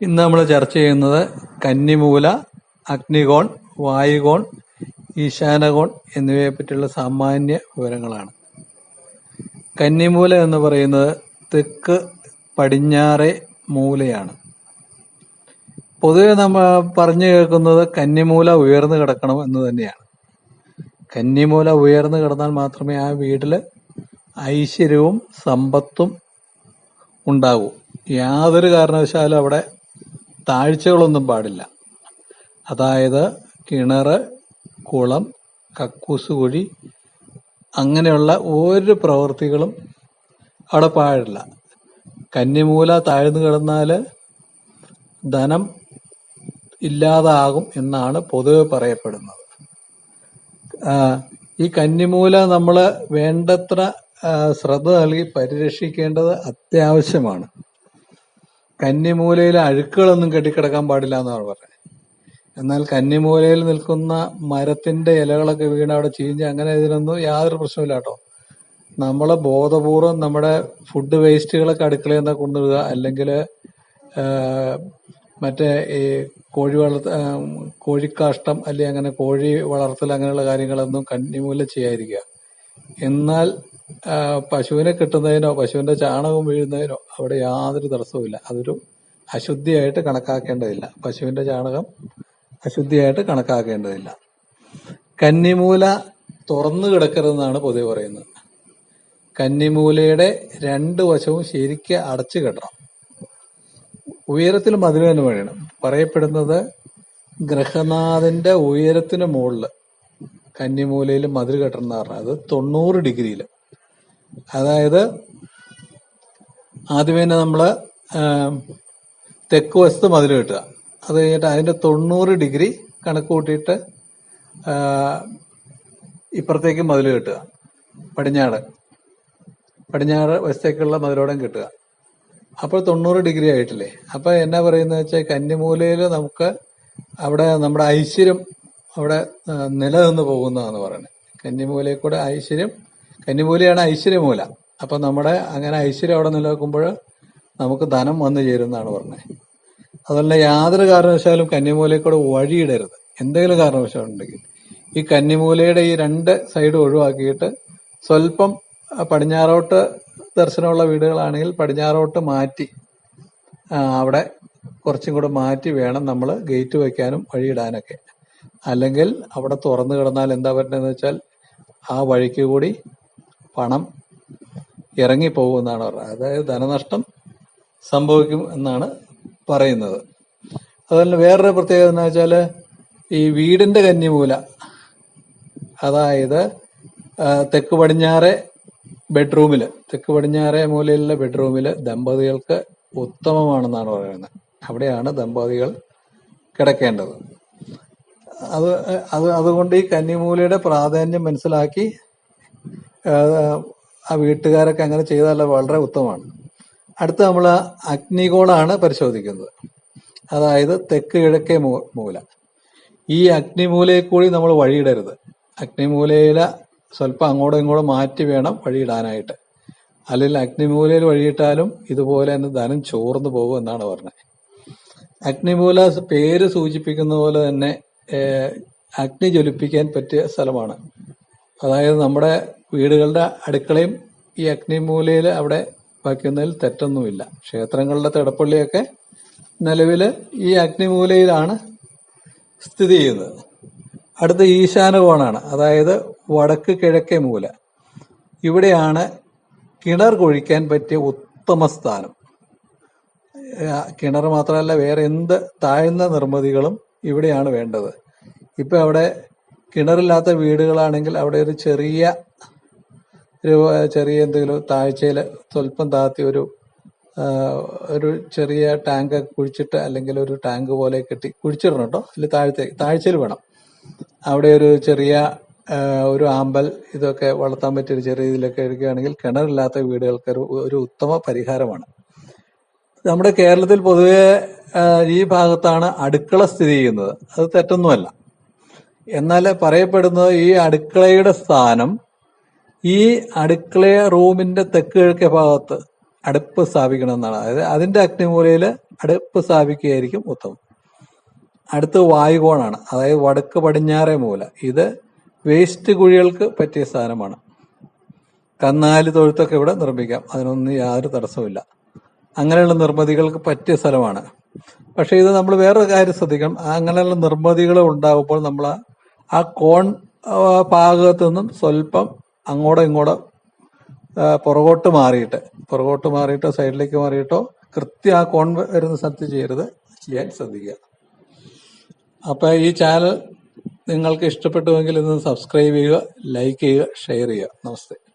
ഇന്ന് നമ്മൾ ചർച്ച ചെയ്യുന്നത് കന്നിമൂല അഗ്നികോൺ വായുകോൺ ഈശാനകോൺ എന്നിവയെ പറ്റിയുള്ള സാമാന്യ വിവരങ്ങളാണ്. കന്നിമൂല എന്ന് പറയുന്നത് തെക്ക് പടിഞ്ഞാറെ മൂലയാണ്. പൊതുവെ നമ്മൾ പറഞ്ഞു കേൾക്കുന്നത് കന്നിമൂല ഉയർന്നു കിടക്കണം എന്ന് തന്നെയാണ്. കന്നിമൂല ഉയർന്നു കിടന്നാൽ മാത്രമേ ആ വീട്ടിൽ ഐശ്വര്യവും സമ്പത്തും ഉണ്ടാകൂ. യാതൊരു കാരണവശാലും അവിടെ താഴ്ചകളൊന്നും പാടില്ല. അതായത് കിണർ കുളം കക്കൂസ് കുഴി അങ്ങനെയുള്ള ഒരു പ്രവൃത്തികളും അവിടെ പാടില്ല. കന്നിമൂല താഴ്ന്നു കിടന്നാൽ ധനം ഇല്ലാതാകും എന്നാണ് പൊതുവെ പറയപ്പെടുന്നത്. ഈ കന്നിമൂല നമ്മൾ വേണ്ടത്ര ശ്രദ്ധ നൽകി പരിരക്ഷിക്കേണ്ടത് അത്യാവശ്യമാണ്. കന്നിമൂലയിൽ അഴുക്കുകളൊന്നും കെട്ടിക്കിടക്കാൻ പാടില്ല എന്നാണ് പറഞ്ഞത്. എന്നാൽ കന്നിമൂലയിൽ നിൽക്കുന്ന മരത്തിന്റെ ഇലകളൊക്കെ വീണ് അവിടെ ചീഞ്ഞ് അങ്ങനെ ഇതിനൊന്നും യാതൊരു പ്രശ്നമില്ല കേട്ടോ. നമ്മൾ ബോധപൂർവം നമ്മുടെ ഫുഡ് വേസ്റ്റുകളൊക്കെ അടുക്കളയിൽ നിന്ന് കൊണ്ടുവരിക അല്ലെങ്കിൽ മറ്റേ ഈ കോഴി വളർത്ത കോഴിക്കാഷ്ടം അല്ലെങ്കിൽ അങ്ങനെ കോഴി വളർത്തൽ അങ്ങനെയുള്ള കാര്യങ്ങളൊന്നും കന്നിമൂല ചെയ്യാതിരിക്കുക. എന്നാൽ പശുവിനെ കിട്ടുന്നതിനോ പശുവിന്റെ ചാണകം വീഴുന്നതിനോ അവിടെ യാതൊരു തടസ്സവുമില്ല. അതൊരു അശുദ്ധിയായിട്ട് കണക്കാക്കേണ്ടതില്ല. പശുവിന്റെ ചാണകം അശുദ്ധിയായിട്ട് കണക്കാക്കേണ്ടതില്ല. കന്നിമൂല തുറന്നു കിടക്കരുതെന്നാണ് പൊതുവെ പറയുന്നത്. കന്നിമൂലയുടെ രണ്ട് വശവും ശരിക്ക് അടച്ചു കെട്ടണം. ഉയരത്തിൽ മതിൽ തന്നെ പറയപ്പെടുന്നത് ഗ്രഹനാഥന്റെ ഉയരത്തിന് മുകളിൽ കന്നിമൂലയിൽ മതിൽ കെട്ടണം എന്ന് പറഞ്ഞാൽ അത് തൊണ്ണൂറ് ഡിഗ്രിയിൽ അതായത് ആദ്യമേ തന്നെ നമ്മൾ തെക്ക് വശത്ത് മതിൽ കെട്ടുക. അത് കഴിഞ്ഞിട്ട് അതിന്റെ തൊണ്ണൂറ് ഡിഗ്രി കണക്ക് കൂട്ടിയിട്ട് ഇപ്പുറത്തേക്ക് മതിൽ കെട്ടുക. പടിഞ്ഞാറ്. പടിഞ്ഞാറ് വശത്തേക്കുള്ള മതിലോടം കെട്ടുക. അപ്പോൾ തൊണ്ണൂറ് ഡിഗ്രി ആയിട്ടില്ലേ? അപ്പോൾ എന്നാ പറയുന്നത് വെച്ചാൽ കന്നിമൂലയിൽ നമുക്ക് അവിടെ നമ്മുടെ ഐശ്വര്യം അവിടെ നിലനിന്ന് പോകുന്നതാണെന്ന് പറയുന്നത്. കന്നിമൂലയിൽ കൂടെ ഐശ്വര്യം കന്നിമൂലയാണ് ഐശ്വര്യമൂല. അപ്പൊ നമ്മുടെ അങ്ങനെ ഐശ്വര്യം അവിടെ നിലനിൽക്കുമ്പോൾ നമുക്ക് ധനം വന്നു ചേരുന്നതാണ് പറഞ്ഞത്. അതല്ല യാതൊരു കാരണവശാലും കന്നിമൂലയെക്കൂടെ വഴിയിടരുത്. എന്തെങ്കിലും കാരണവശാലുണ്ടെങ്കിൽ ഈ കന്നിമൂലയുടെ ഈ രണ്ട് സൈഡ് ഒഴിവാക്കിയിട്ട് സ്വല്പം പടിഞ്ഞാറോട്ട് ദർശനമുള്ള വീടുകളാണെങ്കിൽ പടിഞ്ഞാറോട്ട് മാറ്റി അവിടെ കുറച്ചും കൂടെ മാറ്റി വേണം നമ്മൾ ഗേറ്റ് വയ്ക്കാനും വഴിയിടാനൊക്കെ. അല്ലെങ്കിൽ അവിടെ തുറന്നു കിടന്നാൽ എന്താ പറ്റുന്നതെന്ന് വെച്ചാൽ ആ വഴിക്ക് കൂടി പണം ഇറങ്ങിപ്പോകും എന്നാണ് പറയുന്നത് അതായത് ധനനഷ്ടം സംഭവിക്കും എന്നാണ് പറയുന്നത്. അതുപോലെ വേറൊരു പ്രത്യേകത എന്ന് വെച്ചാൽ ഈ വീടിന്റെ കന്നിമൂല അതായത് തെക്ക് പടിഞ്ഞാറെ ബെഡ്റൂമിൽ തെക്ക് പടിഞ്ഞാറെ മൂലയിലുള്ള ബെഡ്റൂമിൽ ദമ്പതികൾക്ക് ഉത്തമമാണെന്നാണ് പറയുന്നത്. അവിടെയാണ് ദമ്പതികൾ കിടക്കേണ്ടത്. അത് അത് അതുകൊണ്ട് ഈ കന്നിമൂലയുടെ പ്രാധാന്യം മനസ്സിലാക്കി ആ, വീട്ടുകാരൊക്കെ അങ്ങനെ ചെയ്താൽ വളരെ ഉത്തമമാണ്. അടുത്ത നമ്മൾ അഗ്നികോളാണ് പരിശോധിക്കുന്നത്. അതായത് തെക്ക് കിഴക്കേ മൂല. ഈ അഗ്നിമൂലയിൽ കൂടി നമ്മൾ വഴിയിടരുത്. അഗ്നിമൂലയില സ്വല്പം അങ്ങോട്ടും ഇങ്ങോട്ടും മാറ്റി വേണം വഴിയിടാനായിട്ട്. അല്ലെങ്കിൽ അഗ്നിമൂലയിൽ വഴിയിട്ടാലും ഇതുപോലെ തന്നെ ധനം ചോർന്നു പോകും എന്നാണ് പറഞ്ഞത്. അഗ്നിമൂല പേര് സൂചിപ്പിക്കുന്ന പോലെ തന്നെ അഗ്നി ജ്വലിപ്പിക്കാൻ പറ്റിയ സ്ഥലമാണ്. അതായത് നമ്മുടെ വീടുകളുടെ അടുക്കളയും ഈ അഗ്നിമൂലയിൽ അവിടെ വയ്ക്കുന്നതിൽ തെറ്റൊന്നുമില്ല. ക്ഷേത്രങ്ങളുടെ തിടപ്പള്ളിയൊക്കെ നിലവിൽ ഈ അഗ്നിമൂലയിലാണ് സ്ഥിതി ചെയ്യുന്നത്. അടുത്ത ഈശാനകോണാണ് അതായത് വടക്ക് കിഴക്കേ മൂല. ഇവിടെയാണ് കിണർ കുഴിക്കാൻ പറ്റിയ ഉത്തമ സ്ഥാനം. കിണർ മാത്രമല്ല വേറെ എന്ത് താഴ്ന്ന നിർമ്മിതികളും ഇവിടെയാണ് വേണ്ടത്. ഇപ്പം അവിടെ കിണറില്ലാത്ത വീടുകളാണെങ്കിൽ അവിടെ ഒരു ചെറിയ ചെറിയ എന്തെങ്കിലും താഴ്ചയിൽ സ്വല്പം താത്തി ഒരു ഒരു ചെറിയ ടാങ്ക് കുഴിച്ചിട്ട് അല്ലെങ്കിൽ ഒരു ടാങ്ക് പോലെ കെട്ടി കുഴിച്ചിടണം കേട്ടോ. അല്ലെങ്കിൽ താഴത്തെ താഴ്ചയിൽ വേണം. അവിടെ ഒരു ചെറിയ ഒരു ആമ്പൽ ഇതൊക്കെ വളർത്താൻ പറ്റിയ ഒരു ചെറിയ ഇതിലൊക്കെ എടുക്കുകയാണെങ്കിൽ കിണറില്ലാത്ത വീടുകൾക്ക് ഒരു ഉത്തമ പരിഹാരമാണ്. നമ്മുടെ കേരളത്തിൽ പൊതുവെ ഈ ഭാഗത്താണ് അടുക്കള സ്ഥിതി ചെയ്യുന്നത്. അത് തെറ്റൊന്നുമല്ല. എന്നാൽ പറയപ്പെടുന്നത് ഈ അടുക്കളയുടെ സ്ഥാനം ഈ അടുക്കള റൂമിന്റെ തെക്ക് കിഴക്കേ ഭാഗത്ത് അടുപ്പ് സ്ഥാപിക്കണം എന്നാണ്. അതായത് അതിന്റെ അഗ്നിമൂലയിൽ അടുപ്പ് സ്ഥാപിക്കുകയായിരിക്കും ഉത്തമം. അടുത്ത് വായുകോണാണ്. അതായത് വടക്ക് പടിഞ്ഞാറേ മൂല. ഇത് വേസ്റ്റ് കുഴികൾക്ക് പറ്റിയ സ്ഥാനമാണ്. കന്നാലി തൊഴുത്തൊക്കെ ഇവിടെ നിർമ്മിക്കാം. അതിനൊന്നും യാതൊരു തടസ്സമില്ല അങ്ങനെയുള്ള നിർമ്മിതികൾക്ക് പറ്റിയ സ്ഥലമാണ്. പക്ഷെ ഇത് നമ്മൾ വേറൊരു കാര്യം ശ്രദ്ധിക്കണം. അങ്ങനെയുള്ള നിർമ്മിതികൾ ഉണ്ടാകുമ്പോൾ നമ്മൾ ആ- കോൺ ഭാഗത്തു നിന്നും സ്വല്പം അങ്ങോട്ടോ ഇങ്ങോട്ടോ പുറകോട്ട് മാറിയിട്ട് പുറകോട്ട് മാറിയിട്ടോ സൈഡിലേക്ക് മാറിയിട്ടോ കൃത്യം ആ കോൺ വരുന്ന സ്ഥലത്ത് ചെയ്യരുത്. ചെയ്യാൻ ശ്രദ്ധിക്കുക. അപ്പോൾ ഈ ചാനൽ നിങ്ങൾക്ക് ഇഷ്ടപ്പെട്ടുവെങ്കിൽ ഇന്ന് സബ്സ്ക്രൈബ് ചെയ്യുക ലൈക്ക് ചെയ്യുക ഷെയർ ചെയ്യുക. നമസ്തേ.